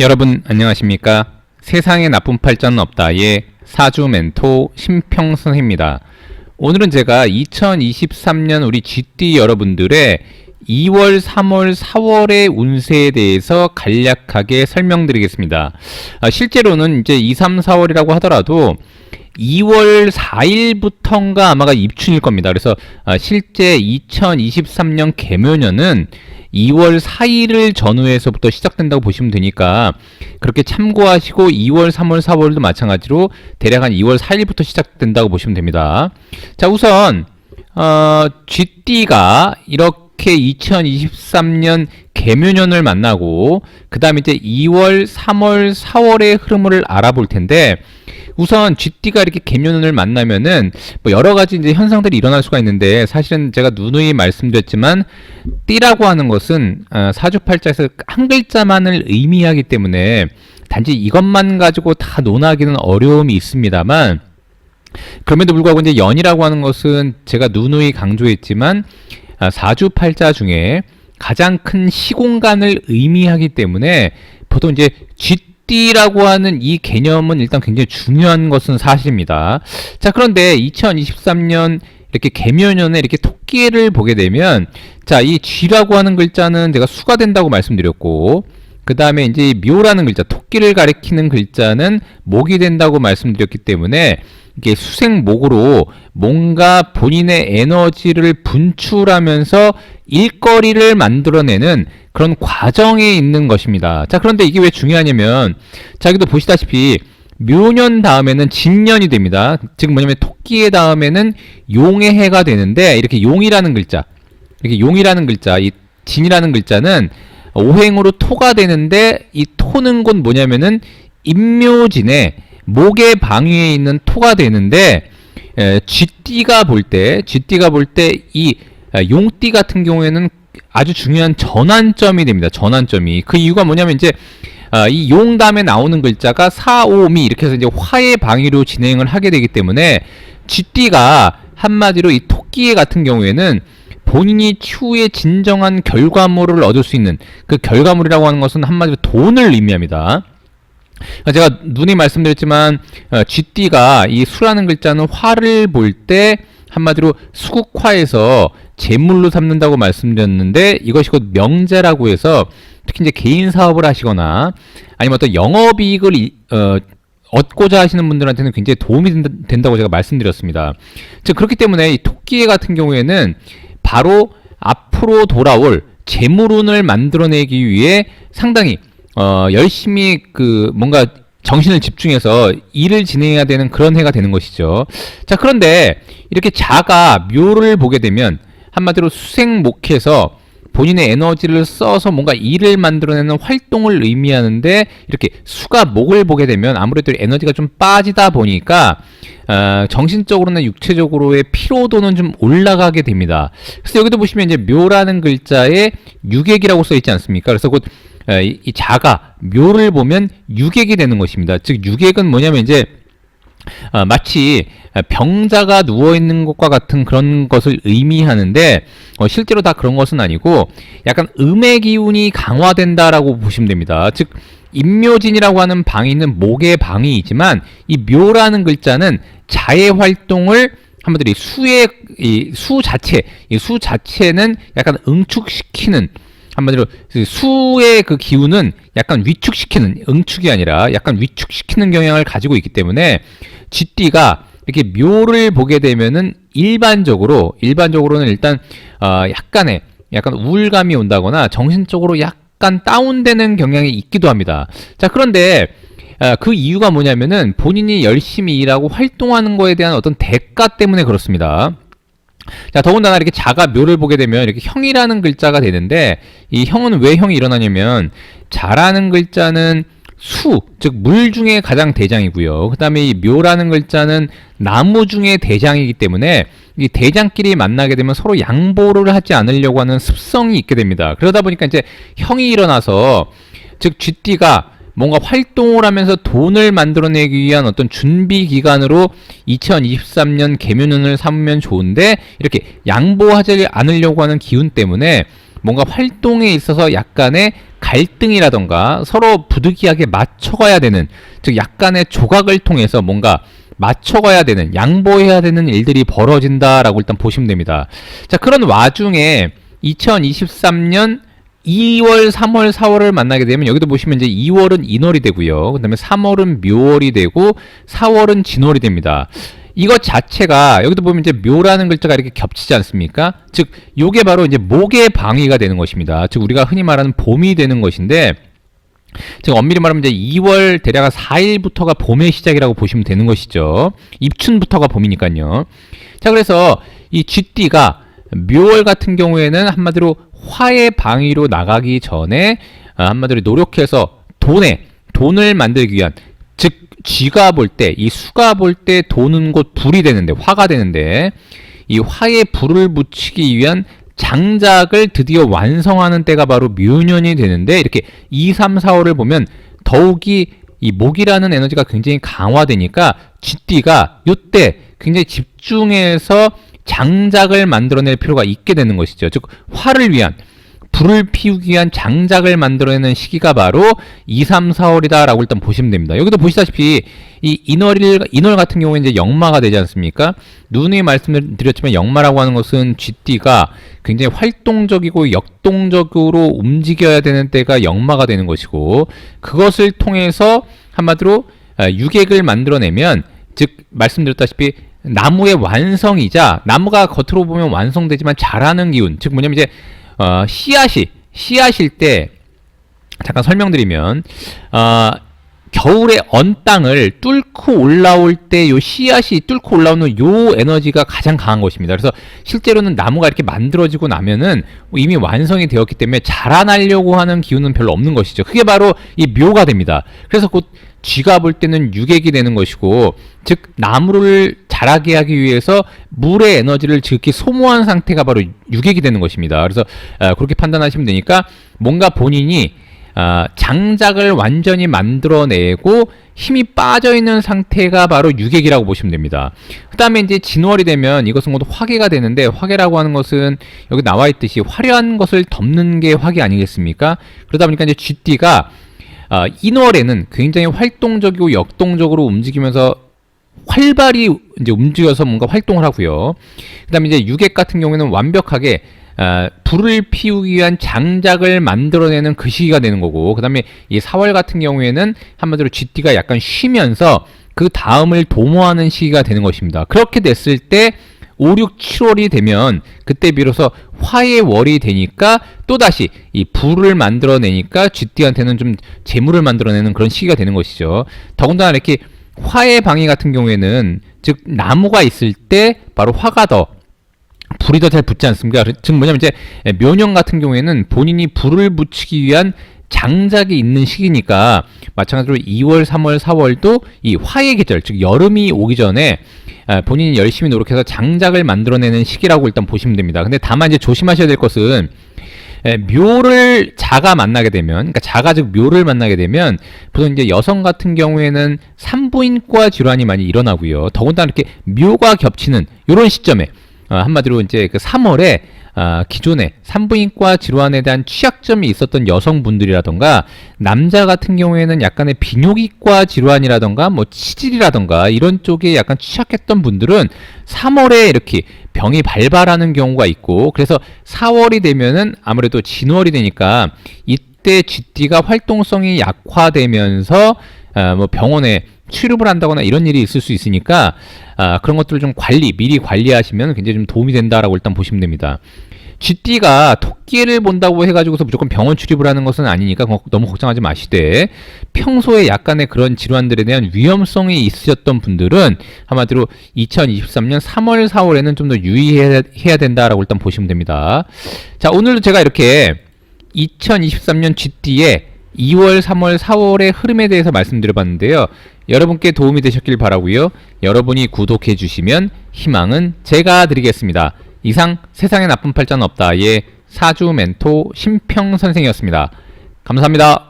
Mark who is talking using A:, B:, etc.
A: 여러분 안녕하십니까? 세상에 나쁜 팔자는 없다의 사주 멘토 심평선입니다. 오늘은 제가 2023년 우리 GD 여러분들의 2월, 3월, 4월의 운세에 대해서 간략하게 설명드리겠습니다. 아, 실제로는 이제 2, 3, 4월이라고 하더라도 2월 4일부터인가 아마가 입춘일 겁니다. 그래서 아, 실제 2023년 개묘년은 2월 4일을 전후해서부터 시작된다고 보시면 되니까 그렇게 참고하시고 2월, 3월, 4월도 마찬가지로 대략 한 2월 4일부터 시작된다고 보시면 됩니다. 자, 우선 어, 쥐띠가 이렇게 2023년 개묘년을 만나고 그 다음에 이제 2월, 3월, 4월의 흐름을 알아볼 텐데 우선 쥐띠가 이렇게 개묘년을 만나면은 뭐 여러 가지 이제 현상들이 일어날 수가 있는데 사실은 제가 누누이 말씀드렸지만 띠라고 하는 것은 어, 사주팔자에서 한 글자만을 의미하기 때문에 단지 이것만 가지고 다 논하기는 어려움이 있습니다만 그럼에도 불구하고 이제 연이라고 하는 것은 제가 누누이 강조했지만 아, 사주팔자 중에 가장 큰 시공간을 의미하기 때문에 보통 이제 쥐 띠라고 하는 이 개념은 일단 굉장히 중요한 것은 사실입니다. 자, 그런데 2023년 이렇게 개묘년에 이렇게 토끼를 보게 되면 자, 이 쥐라고 하는 글자는 제가 수가 된다고 말씀드렸고 그 다음에 이제 묘라는 글자, 토끼를 가리키는 글자는 목이 된다고 말씀드렸기 때문에 이게 수생목으로 뭔가 본인의 에너지를 분출하면서 일거리를 만들어내는 그런 과정에 있는 것입니다. 자, 그런데 이게 왜 중요하냐면, 자, 여기도 보시다시피 묘년 다음에는 진년이 됩니다. 즉 뭐냐면 토끼의 다음에는 용의 해가 되는데 이렇게 용이라는 글자, 이렇게 용이라는 글자, 이 진이라는 글자는 오행으로 토가 되는데 이 토는 곧 뭐냐면은 임묘진의 목의 방위에 있는 토가 되는데 에, 쥐띠가 볼 때, 쥐띠가 볼 때 이 용띠 같은 경우에는 아주 중요한 전환점이 됩니다. 전환점이 그 이유가 뭐냐면 이제 아, 이용 다음에 나오는 글자가 사오미 이렇게 해서 이제 화의 방위로 진행을 하게 되기 때문에 쥐띠가 한마디로 이 토끼 같은 경우에는 본인이 추후에 진정한 결과물을 얻을 수 있는 그 결과물이라고 하는 것은 한마디로 돈을 의미합니다. 제가 눈이 말씀드렸지만 어, 쥐띠가 이 수라는 글자는 화를 볼 때 한마디로 수국화에서 재물로 삼는다고 말씀드렸는데 이것이 곧 명제라고 해서 특히 이제 개인 사업을 하시거나 아니면 어떤 영업이익을 이- 어, 얻고자 하시는 분들한테는 굉장히 도움이 된다- 된다 고 제가 말씀드렸습니다. 즉 그렇기 때문에 이 토끼 같은 경우에는 바로 앞으로 돌아올 재물운을 만들어내기 위해 상당히 어, 열심히 그 뭔가 정신을 집중해서 일을 진행해야 되는 그런 해가 되는 것이죠. 자, 그런데 이렇게 자가 묘를 보게 되면 한마디로 수생목해서 본인의 에너지를 써서 뭔가 일을 만들어내는 활동을 의미하는데 이렇게 수가 목을 보게 되면 아무래도 에너지가 좀 빠지다 보니까 어, 정신적으로나 육체적으로의 피로도는 좀 올라가게 됩니다. 그래서 여기도 보시면 이제 묘라는 글자에 유객이라고 써 있지 않습니까? 그래서 곧 어, 이, 이 자가 묘를 보면 유객이 되는 것입니다. 즉 유객은 뭐냐면 이제 어, 마치 병자가 누워 있는 것과 같은 그런 것을 의미하는데 어, 실제로 다 그런 것은 아니고 약간 음의 기운이 강화된다라고 보시면 됩니다. 즉 임묘진이라고 하는 방위는 목의 방위이지만 이 묘라는 글자는 자의 활동을 한마디로 이 수의 이 수 자체, 이 수 자체는 약간 응축시키는 한마디로 그 수의 그 기운은 약간 위축시키는 응축이 아니라 약간 위축시키는 경향을 가지고 있기 때문에 쥐띠가 이렇게 묘를 보게 되면은 일반적으로 일반적으로는 일단 어 약간의 약간 우울감이 온다거나 정신적으로 약간 다운되는 경향이 있기도 합니다. 자 그런데 아, 그 이유가 뭐냐면은 본인이 열심히 일하고 활동하는 거에 대한 어떤 대가 때문에 그렇습니다. 자, 더군다나 이렇게 자가 묘를 보게 되면 이렇게 형이라는 글자가 되는데 이 형은 왜 형이 일어나냐면 자라는 글자는 수, 즉 물 중에 가장 대장이고요. 그다음에 이 묘라는 글자는 나무 중에 대장이기 때문에 이 대장끼리 만나게 되면 서로 양보를 하지 않으려고 하는 습성이 있게 됩니다. 그러다 보니까 이제 형이 일어나서 즉 쥐띠가 뭔가 활동을 하면서 돈을 만들어내기 위한 어떤 준비 기간으로 2023년 개묘년을 삼으면 좋은데 이렇게 양보하지 않으려고 하는 기운 때문에 뭔가 활동에 있어서 약간의 갈등이라던가 서로 부득이하게 맞춰가야 되는 즉 약간의 조각을 통해서 뭔가 맞춰가야 되는 양보해야 되는 일들이 벌어진다라고 일단 보시면 됩니다. 자 그런 와중에 2023년 2월, 3월, 4월을 만나게 되면 여기도 보시면 이제 2월은 인월이 되고요. 그다음에 3월은 묘월이 되고 4월은 진월이 됩니다. 이것 자체가 여기도 보면 이제 묘라는 글자가 이렇게 겹치지 않습니까? 즉 요게 바로 이제 목의 방위가 되는 것입니다. 즉 우리가 흔히 말하는 봄이 되는 것인데 즉 엄밀히 말하면 이제 2월 대략 4일부터가 봄의 시작이라고 보시면 되는 것이죠. 입춘부터가 봄이니까요. 자 그래서 이 쥐띠가 묘월 같은 경우에는 한마디로 화의 방위로 나가기 전에 아, 한마디로 노력해서 돈에 돈을 만들기 위한 즉 쥐가 볼 때 이 수가 볼때 도는 곳 불이 되는데 화가 되는데 이 화에 불을 붙이기 위한 장작을 드디어 완성하는 때가 바로 묘년이 되는데 이렇게 2, 3, 4, 5를 보면 더욱이 이 목이라는 에너지가 굉장히 강화되니까 쥐띠가 요때 굉장히 집중해서 장작을 만들어낼 필요가 있게 되는 것이죠. 즉 화를 위한 불을 피우기 위한 장작을 만들어내는 시기가 바로 2, 3, 4월이다라고 일단 보시면 됩니다. 여기도 보시다시피 이 인월일 인월 같은 경우에 이제 역마가 되지 않습니까? 누누이 말씀드렸지만 역마라고 하는 것은 쥐띠가 굉장히 활동적이고 역동적으로 움직여야 되는 때가 역마가 되는 것이고 그것을 통해서 한마디로 아, 유객을 만들어내면 즉 말씀드렸다시피 나무의 완성이자 나무가 겉으로 보면 완성되지만 자라는 기운 즉 뭐냐면 이제 어, 씨앗이 씨앗일 때 잠깐 설명드리면 어, 겨울에 언 땅을 뚫고 올라올 때 요 씨앗이 뚫고 올라오는 요 에너지가 가장 강한 것입니다. 그래서 실제로는 나무가 이렇게 만들어지고 나면은 이미 완성이 되었기 때문에 자라나려고 하는 기운은 별로 없는 것이죠. 그게 바로 이 묘가 됩니다. 그래서 곧 쥐가 볼 때는 유객이 되는 것이고 즉 나무를 자라게 하기 위해서 물의 에너지를 지극히 소모한 상태가 바로 유객이 되는 것입니다. 그래서 어, 그렇게 판단하시면 되니까 뭔가 본인이 어, 장작을 완전히 만들어내고 힘이 빠져 있는 상태가 바로 유객이라고 보시면 됩니다. 그 다음에 이제 진월이 되면 이것은 모두 화계가 되는데 화계라고 하는 것은 여기 나와 있듯이 화려한 것을 덮는 게 화계 아니겠습니까? 그러다 보니까 이제 쥐띠가 어, 인월에는 굉장히 활동적이고 역동적으로 움직이면서 활발히 이제 움직여서 뭔가 활동을 하고요. 그다음에 이제 유객 같은 경우에는 완벽하게 어, 불을 피우기 위한 장작을 만들어내는 그 시기가 되는 거고, 그 다음에 이 4월 같은 경우에는 한마디로 GT가 약간 쉬면서 그 다음을 도모하는 시기가 되는 것입니다. 그렇게 됐을 때 5, 6, 7월이 되면 그때 비로소 화의 월이 되니까 또다시 이 불을 만들어내니까 GT한테는 좀 재물을 만들어내는 그런 시기가 되는 것이죠. 더군다나 이렇게 화의 방위 같은 경우에는 즉 나무가 있을 때 바로 화가 더 불이 더 잘 붙지 않습니까? 즉 뭐냐면 이제 묘년 같은 경우에는 본인이 불을 붙이기 위한 장작이 있는 시기니까 마찬가지로 2월, 3월, 4월도 이 화의 계절, 즉 여름이 오기 전에 아, 본인이 열심히 노력해서 장작을 만들어내는 시기라고 일단 보시면 됩니다. 근데 다만 이제 조심하셔야 될 것은 에, 묘를 자가 만나게 되면, 그러니까 자가 즉 묘를 만나게 되면 보통 이제 여성 같은 경우에는 산부인과 질환이 많이 일어나고요. 더군다나 이렇게 묘가 겹치는 이런 시점에 어, 한마디로 이제 그 3월에 아, 기존에 산부인과 질환에 대한 취약점이 있었던 여성분들이라던가 남자 같은 경우에는 약간의 비뇨기과 질환이라던가 뭐 치질이라던가 이런 쪽에 약간 취약했던 분들은 3월에 이렇게 병이 발발하는 경우가 있고 그래서 4월이 되면은 아무래도 진월이 되니까 이때 쥐띠가 활동성이 약화되면서 아, 뭐 병원에 취급을 한다거나 이런 일이 있을 수 있으니까 아, 그런 것들을 좀 관리 미리 관리하시면 굉장히 좀 도움이 된다라고 일단 보시면 됩니다. 쥐띠가 토끼를 본다고 해가지고서 무조건 병원 출입을 하는 것은 아니니까 거- 너무 걱정하지 마시되 평소에 약간의 그런 질환들에 대한 위험성이 있으셨던 분들은 한마디로 2023년 3월, 4월에는 좀 더 유의해야 해야 된다라고 일단 보시면 됩니다. 자, 오늘도 제가 이렇게 2023년 쥐띠의 2월, 3월, 4월의 흐름에 대해서 말씀드려봤는데요. 여러분께 도움이 되셨길 바라고요. 여러분이 구독해 주시면 희망은 제가 드리겠습니다. 이상 세상에 나쁜 팔자는 없다의 사주 멘토 심평 선생이었습니다. 감사합니다.